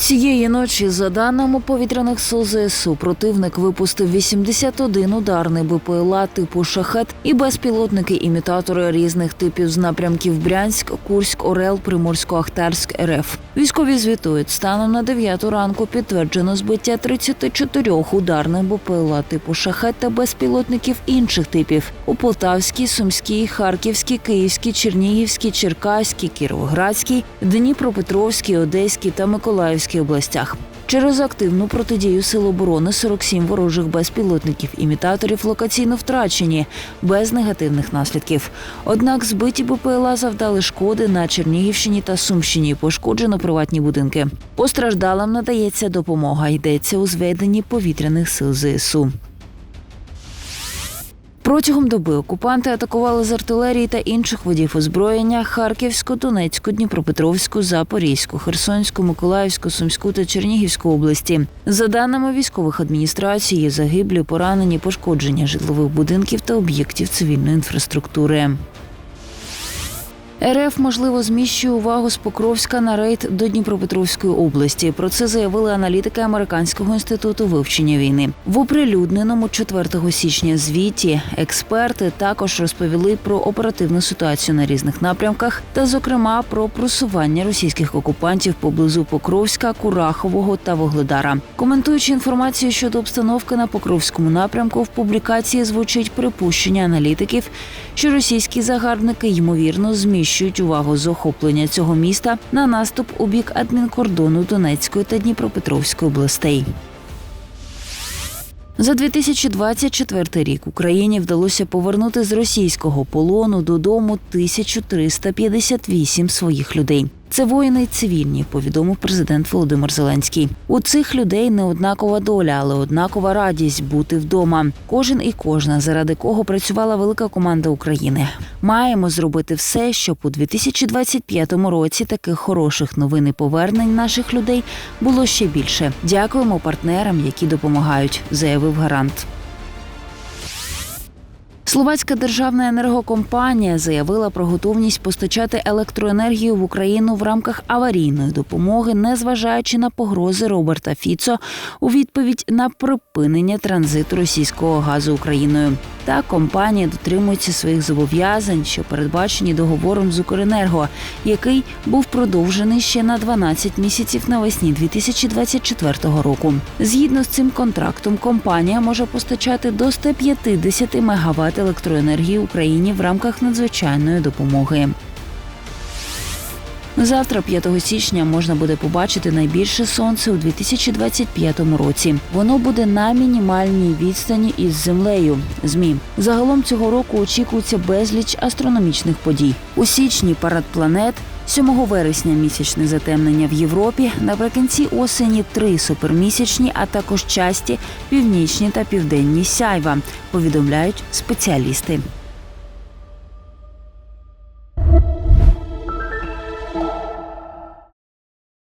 Цієї ночі, за даними повітряних сил ЗСУ, противник випустив 81 ударний БПЛА типу шахет і безпілотники-імітатори різних типів з напрямків Брянськ, Курськ, Орел, Приморсько-Ахтарськ, РФ. Військові звітують, станом на 9 ранку підтверджено збиття 34 ударних БПЛА типу шахет та безпілотників інших типів у Полтавській, Сумській, Харківській, Київській, Чернігівській, Черкаській, Кіровоградській, Дніпропетровській, Одеській та Миколаївській областях. Через активну протидію Сил оборони 47 ворожих безпілотників-імітаторів локаційно втрачені без негативних наслідків. Однак збиті БПЛА завдали шкоди на Чернігівщині та Сумщині. Пошкоджено приватні будинки. Постраждалим надається допомога. Йдеться у зведенні повітряних сил ЗСУ. Протягом доби окупанти атакували з артилерії та інших водів озброєння Харківську, Донецьку, Дніпропетровську, Запорізьку, Херсонську, Миколаївську, Сумську та Чернігівську області. За даними військових адміністрацій, є загиблі, поранені, пошкодження житлових будинків та об'єктів цивільної інфраструктури. РФ можливо зміщує увагу з Покровська на рейд до Дніпропетровської області. Про це заявили аналітики Американського інституту вивчення війни. В оприлюдненому 4 січня звіті експерти також розповіли про оперативну ситуацію на різних напрямках, та, зокрема, про просування російських окупантів поблизу Покровська, Курахового та Вогледара. Коментуючи інформацію щодо обстановки на Покровському напрямку, в публікації звучить припущення аналітиків, що російські загарбники ймовірно зміщують увагу з охоплення цього міста на наступ у бік адмінкордону Донецької та Дніпропетровської областей. За 2024 рік Україні вдалося повернути з російського полону додому 1358 своїх людей. Це воїни цивільні, повідомив президент Володимир Зеленський. У цих людей не однакова доля, але однакова радість бути вдома. Кожен і кожна, заради кого працювала велика команда України. Маємо зробити все, щоб у 2025 році таких хороших новин і повернень наших людей було ще більше. Дякуємо партнерам, які допомагають, заявив гарант. Словацька державна енергокомпанія заявила про готовність постачати електроенергію в Україну в рамках аварійної допомоги, незважаючи на погрози Роберта Фіцо у відповідь на припинення транзиту російського газу Україною. Та компанія дотримується своїх зобов'язань, що передбачені договором з Укренерго, який був продовжений ще на 12 місяців навесні 2024 року. Згідно з цим контрактом, компанія може постачати до 150 МВт електроенергії Україні в рамках надзвичайної допомоги. Завтра, 5 січня, можна буде побачити найбільше сонце у 2025 році. Воно буде на мінімальній відстані із землею. Змі загалом цього року очікується безліч астрономічних подій. У січні парад планет. 7 вересня місячне затемнення в Європі. Наприкінці осені три супермісячні, а також часті північні та південні сяйва. Повідомляють спеціалісти.